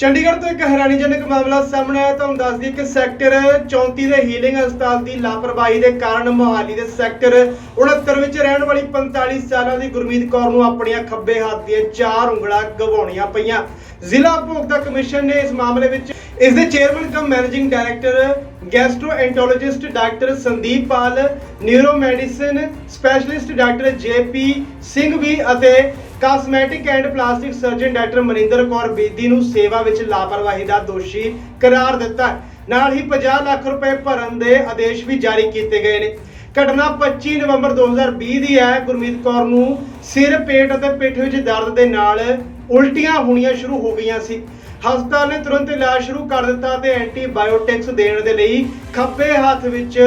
ਚੰਡੀਗੜ੍ਹ ਤੋਂ ਇੱਕ ਹੈਰਾਨੀਜਨਕ ਮਾਮਲਾ ਸਾਹਮਣੇ ਆਇਆ, ਤੁਹਾਨੂੰ ਦੱਸ ਦਈਏ ਕਿ ਸੈਕਟਰ 34 ਦੇ ਹੀਲਿੰਗ ਹਸਪਤਾਲ ਦੀ ਲਾਪਰਵਾਹੀ ਦੇ ਕਾਰਨ ਮੋਹਾਲੀ ਦੇ ਸੈਕਟਰ 69 ਵਿੱਚ ਰਹਿਣ ਵਾਲੀ 45 ਸਾਲਾਂ ਦੀ ਗੁਰਮੀਤ ਕੌਰ ਨੂੰ ਆਪਣੀਆਂ ਖੱਬੇ ਹੱਥ ਦੀਆਂ ਚਾਰ ਉਂਗਲਾਂ ਗਵਾਉਣੀਆਂ ਪਈਆਂ। ਜ਼ਿਲ੍ਹਾ ਉਪਭੋਗਤਾ ਕਮਿਸ਼ਨ ਨੇ ਇਸ ਮਾਮਲੇ ਵਿੱਚ ਇਸ ਦੇ chairman cum managing director gastroenterologist doctor Sandeep Pal neuro medicine specialist doctor JP Singh ਵੀ ਅਤੇ cosmetic and plastic surgeon doctor Maninder Kaur Bedi ਨੂੰ ਸੇਵਾ ਵਿੱਚ ਲਾਪਰਵਾਹੀ ਦਾ ਦੋਸ਼ੀ ਕਰਾਰ ਦਿੱਤਾ ਹੈ। ਨਾਲ ਹੀ 50 ਲੱਖ ਰੁਪਏ ਭਰਨ ਦੇ ਆਦੇਸ਼ ਵੀ ਜਾਰੀ ਕੀਤੇ ਗਏ ਨੇ ਘਟਨਾ 25 ਨਵੰਬਰ 2020 ਦੀ ਹੈ ਗੁਰਮੀਤ ਕੌਰ ਨੂੰ ਸਿਰ, ਪੇਟ ਅਤੇ ਪਿੱਠ ਵਿੱਚ ਦਰਦ ਦੇ ਨਾਲ ਉਲਟੀਆਂ ਹੋਣੀਆਂ ਸ਼ੁਰੂ ਹੋ ਗਈਆਂ ਸੀ। ਹਸਪਤਾਲ ਨੇ ਤੁਰੰਤ ਇਲਾਜ ਸ਼ੁਰੂ ਕਰ ਦਿੱਤਾ ਤੇ ਐਂਟੀਬਾਇਓਟਿਕਸ ਦੇਣ ਦੇ ਲਈ ਖੱਬੇ ਹੱਥ ਵਿੱਚ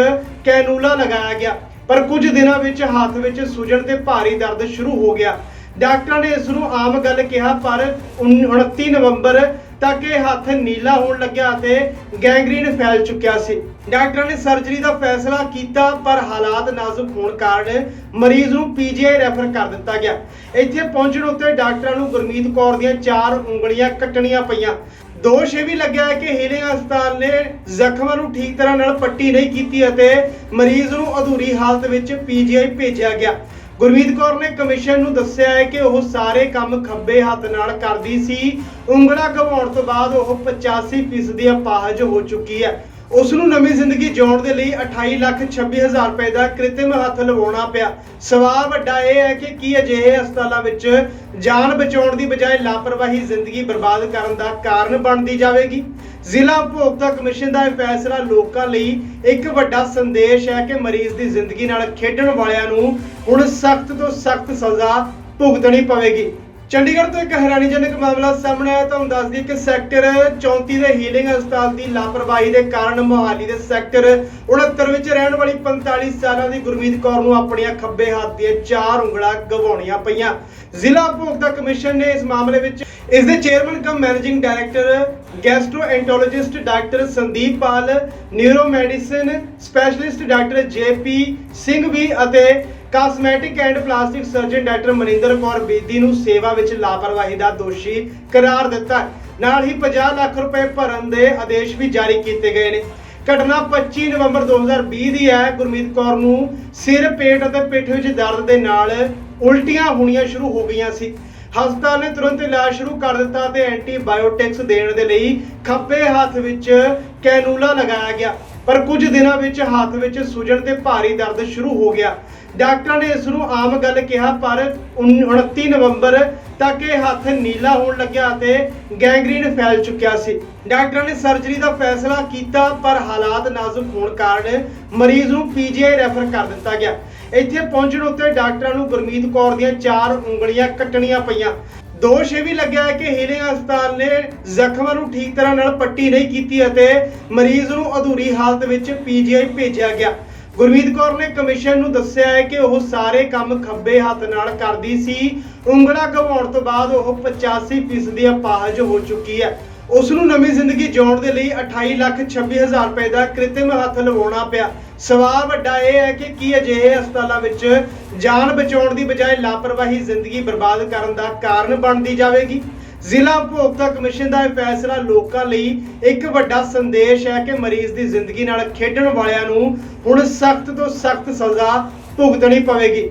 ਕੈਨੂਲਾ ਲਗਾਇਆ ਗਿਆ। ਪਰ ਕੁਝ ਦਿਨਾਂ ਵਿੱਚ ਹੱਥ ਵਿੱਚ ਸੁਜਣ ਤੇ ਭਾਰੀ ਦਰਦ ਸ਼ੁਰੂ ਹੋ ਗਿਆ। ਡਾਕਟਰਾਂ ਨੇ ਇਸ ਨੂੰ ਆਮ ਗੱਲ ਕਿਹਾ, ਪਰ 29 ਨਵੰਬਰ ਤੱਕ ਇਹ ਹੱਥ ਨੀਲਾ ਹੋਣ ਲੱਗਿਆ ਅਤੇ ਗੈਂਗਰੀਨ ਫੈਲ ਚੁੱਕਿਆ ਸੀ। ਡਾਕਟਰਾਂ ਨੇ ਸਰਜਰੀ ਦਾ ਫੈਸਲਾ ਕੀਤਾ, ਪਰ ਹਾਲਾਤ ਨਾਜ਼ੁਕ ਹੋਣ ਕਾਰਨ ਮਰੀਜ਼ ਨੂੰ ਪੀਜੀਆਈ ਰੈਫਰ ਕਰ ਦਿੱਤਾ ਗਿਆ। ਇੱਥੇ ਪਹੁੰਚਣ ਉੱਤੇ ਡਾਕਟਰਾਂ ਨੂੰ ਗੁਰਮੀਤ ਕੌਰ ਦੀਆਂ ਚਾਰ ਉਂਗਲੀਆਂ ਕੱਟਣੀਆਂ ਪਈਆਂ। ਦੋਸ਼ ਇਹ ਵੀ ਲੱਗਿਆ ਹੈ ਕਿ ਹੀਲਿੰਗ ਹਸਪਤਾਲ ਨੇ ਜ਼ਖਮਾਂ ਨੂੰ ਠੀਕ ਤਰ੍ਹਾਂ ਨਾਲ ਪੱਟੀ ਨਹੀਂ ਕੀਤੀ ਅਤੇ ਮਰੀਜ਼ ਨੂੰ ਅਧੂਰੀ ਹਾਲਤ ਵਿੱਚ ਪੀਜੀਆਈ ਭੇਜਿਆ ਗਿਆ। ਗੁਰਮੀਤ ਕੌਰ ਨੇ ਕਮਿਸ਼ਨ ਨੂੰ ਦੱਸਿਆ ਹੈ ਕਿ ਉਹ ਸਾਰੇ ਕੰਮ ਖੱਬੇ ਹੱਥ ਨਾਲ ਕਰਦੀ ਸੀ। ਉਂਗਲਾ ਗਵਾਉਣ ਤੋਂ ਬਾਅਦ ਉਹ 85% ਦੀ ਅਪਾਹਜ ਹੋ ਚੁੱਕੀ ਹੈ। ਉਸ ਨੂੰ ਨਵੀਂ ਜ਼ਿੰਦਗੀ ਜਿਉਣ ਦੇ ਲਈ 28 ਲੱਖ 26 ਹਜ਼ਾਰ ਰੁਪਏ ਦਾ ਕ੍ਰਿਤਿਮ ਹੱਥ ਲਵਾਉਣਾ ਪਿਆ। ਸਵਾਲ ਵੱਡਾ ਇਹ ਹੈ ਕਿ ਕੀ ਅਜਿਹੇ ਹਸਪਤਾਲਾਂ ਵਿੱਚ ਜਾਨ ਬਚਾਉਣ ਦੀ ਬਜਾਏ ਲਾਪਰਵਾਹੀ ਜ਼ਿੰਦਗੀ ਬਰਬਾਦ ਕਰਨ ਦਾ ਕਾਰਨ ਬਣਦੀ ਜਾਵੇਗੀ? ਜ਼ਿਲ੍ਹਾ ਉਪਭੋਗਤਾ ਕਮਿਸ਼ਨ ਦਾ ਇਹ ਫੈਸਲਾ ਲੋਕਾਂ ਲਈ ਇੱਕ ਵੱਡਾ ਸੰਦੇਸ਼ ਹੈ ਕਿ ਮਰੀਜ਼ ਦੀ ਜ਼ਿੰਦਗੀ ਨਾਲ ਖੇਡਣ ਵਾਲਿਆਂ ਨੂੰ ਹੁਣ ਸਖਤ ਤੋਂ ਸਖਤ ਸਜ਼ਾ ਭੁਗਤਣੀ ਪਵੇਗੀ। ਚੰਡੀਗੜ੍ਹ ਤੋਂ ਇੱਕ ਹੈਰਾਨੀਜਨਕ ਮਾਮਲਾ ਸਾਹਮਣੇ ਆਇਆ ਤੁਹਾਨੂੰ ਦੱਸ ਦਈਏ ਕਿ ਸੈਕਟਰ 34 ਦੇ ਹੀਲਿੰਗ ਹਸਪਤਾਲ ਦੀ ਲਾਪਰਵਾਹੀ ਦੇ ਕਾਰਨ ਮੋਹਾਲੀ ਦੇ ਸੈਕਟਰ 69 ਵਿੱਚ ਰਹਿਣ ਵਾਲੀ 45 ਸਾਲਾਂ ਦੀ ਗੁਰਮੀਤ ਕੌਰ ਨੂੰ ਆਪਣੀਆਂ ਖੱਬੇ ਹੱਥ ਦੀਆਂ ਚਾਰ ਉਂਗਲਾਂ ਗਵਾਉਣੀਆਂ ਪਈਆਂ। ਜ਼ਿਲ੍ਹਾ ਉਪਭੋਗਤਾ ਕਮਿਸ਼ਨ ਨੇ ਇਸ ਮਾਮਲੇ ਵਿੱਚ ਇਸ ਦੇ chairman cum managing director, gastroenterologist doctor Sandeep Pal neuro medicine specialist doctor JP Singh ਵੀ ਅਤੇ cosmetic and plastic surgeon doctor Maninder Kaur Bedi ਨੂੰ ਸੇਵਾ ਵਿੱਚ ਲਾਪਰਵਾਹੀ ਦਾ ਦੋਸ਼ੀ ਕਰਾਰ ਦਿੱਤਾ ਨਾਲ ਹੀ 50 ਲੱਖ ਰੁਪਏ ਭਰਨ ਦੇ ਆਦੇਸ਼ ਵੀ ਜਾਰੀ ਕੀਤੇ ਗਏ ਨੇ ਘਟਨਾ 25 ਨਵੰਬਰ 2020 ਦੀ ਹੈ ਗੁਰਮੀਤ ਕੌਰ ਨੂੰ ਸਿਰ ਪੇਟ ਅਤੇ ਪਿੱਠ ਵਿੱਚ ਦਰਦ ਦੇ ਨਾਲ ਉਲਟੀਆਂ ਹੋਣੀਆਂ ਸ਼ੁਰੂ ਹੋ ਗਈਆਂ ਸੀ ਹਸਪਤਾਲ ਨੇ ਤੁਰੰਤ ਇਲਾਜ ਸ਼ੁਰੂ ਕਰ ਦਿੱਤਾ ਤੇ ਐਂਟੀਬਾਇਓਟਿਕਸ ਦੇਣ ਦੇ ਲਈ ਖੱਬੇ ਹੱਥ ਵਿੱਚ ਕੈਨੂਲਾ ਲਗਾਇਆ ਗਿਆ ਪਰ ਕੁਝ ਦਿਨਾਂ ਵਿੱਚ ਹੱਥ ਵਿੱਚ ਸੁਜਣ ਤੇ ਭਾਰੀ ਦਰਦ ਸ਼ੁਰੂ ਹੋ ਗਿਆ। ਡਾਕਟਰਾਂ ਨੇ ਇਸ ਨੂੰ ਆਮ ਗੱਲ ਕਿਹਾ, ਪਰ 29 ਨਵੰਬਰ ਤੱਕ ਇਹ ਹੱਥ ਨੀਲਾ ਹੋਣ ਲੱਗਿਆ ਅਤੇ ਗੈਂਗਰੀਨ ਫੈਲ ਚੁੱਕਿਆ ਸੀ। ਡਾਕਟਰਾਂ ਨੇ ਸਰਜਰੀ ਦਾ ਫੈਸਲਾ ਕੀਤਾ, ਪਰ ਹਾਲਾਤ ਨਾਜ਼ੁਕ ਹੋਣ ਕਾਰਨ ਮਰੀਜ਼ ਨੂੰ ਪੀਜੀਆਈ ਰੈਫਰ ਕਰ ਦਿੱਤਾ ਗਿਆ। ਇੱਥੇ ਪਹੁੰਚਣ ਉੱਤੇ ਡਾਕਟਰਾਂ ਨੂੰ ਗੁਰਮੀਤ ਕੌਰ ਦੀਆਂ ਚਾਰ ਉਂਗਲੀਆਂ ਕੱਟਣੀਆਂ ਪਈਆਂ। ਦੋਸ਼ ਇਹ ਵੀ ਲੱਗਿਆ ਹੈ ਕਿ ਹੀਲਿੰਗ ਹਸਪਤਾਲ ਨੇ ਜ਼ਖਮਾਂ ਨੂੰ ਠੀਕ ਤਰ੍ਹਾਂ ਨਾਲ ਪੱਟੀ ਨਹੀਂ ਕੀਤੀ ਅਤੇ ਮਰੀਜ਼ ਨੂੰ ਅਧੂਰੀ ਹਾਲਤ ਵਿੱਚ ਪੀਜੀਆਈ ਭੇਜਿਆ ਗਿਆ। ਗੁਰਮੀਤ ਕੌਰ ਨੇ ਕਮਿਸ਼ਨ ਨੂੰ ਦੱਸਿਆ ਹੈ ਕਿ ਉਹ ਸਾਰੇ ਕੰਮ ਖੱਬੇ ਹੱਥ ਨਾਲ ਕਰਦੀ ਸੀ। ਉਂਗਲਾਂ ਗਵਾਉਣ ਤੋਂ ਬਾਅਦ ਉਹ 85% ਦੀ ਅਪਾਹਜ ਹੋ ਚੁੱਕੀ ਹੈ। ਉਸ ਨੂੰ ਨਵੀਂ ਜ਼ਿੰਦਗੀ ਜਿਉਣ ਦੇ ਲਈ 28 ਲੱਖ 26 ਹਜ਼ਾਰ ਰੁਪਏ ਦਾ ਕ੍ਰਿਤਿਮ ਹੱਥ ਲਵਾਉਣਾ ਪਿਆ। ਸਵਾਲ ਵੱਡਾ ਇਹ ਹੈ ਕਿ ਕੀ ਅਜਿਹੇ ਹਸਪਤਾਲਾਂ ਵਿੱਚ ਜਾਨ ਬਚਾਉਣ ਦੀ ਬਜਾਏ ਲਾਪਰਵਾਹੀ ਜ਼ਿੰਦਗੀ ਬਰਬਾਦ ਕਰਨ ਦਾ ਕਾਰਨ ਬਣਦੀ ਜਾਵੇਗੀ? ਜ਼ਿਲ੍ਹਾ ਉਪਭੋਗਤਾ ਕਮਿਸ਼ਨ ਦਾ ਇਹ ਫੈਸਲਾ ਲੋਕਾਂ ਲਈ ਇੱਕ ਵੱਡਾ ਸੰਦੇਸ਼ ਹੈ ਕਿ ਮਰੀਜ਼ ਦੀ ਜ਼ਿੰਦਗੀ ਨਾਲ ਖੇਡਣ ਵਾਲਿਆਂ ਨੂੰ ਹੁਣ ਸਖਤ ਤੋਂ ਸਖਤ ਸਜ਼ਾ ਭੁਗਤਣੀ ਪਵੇਗੀ।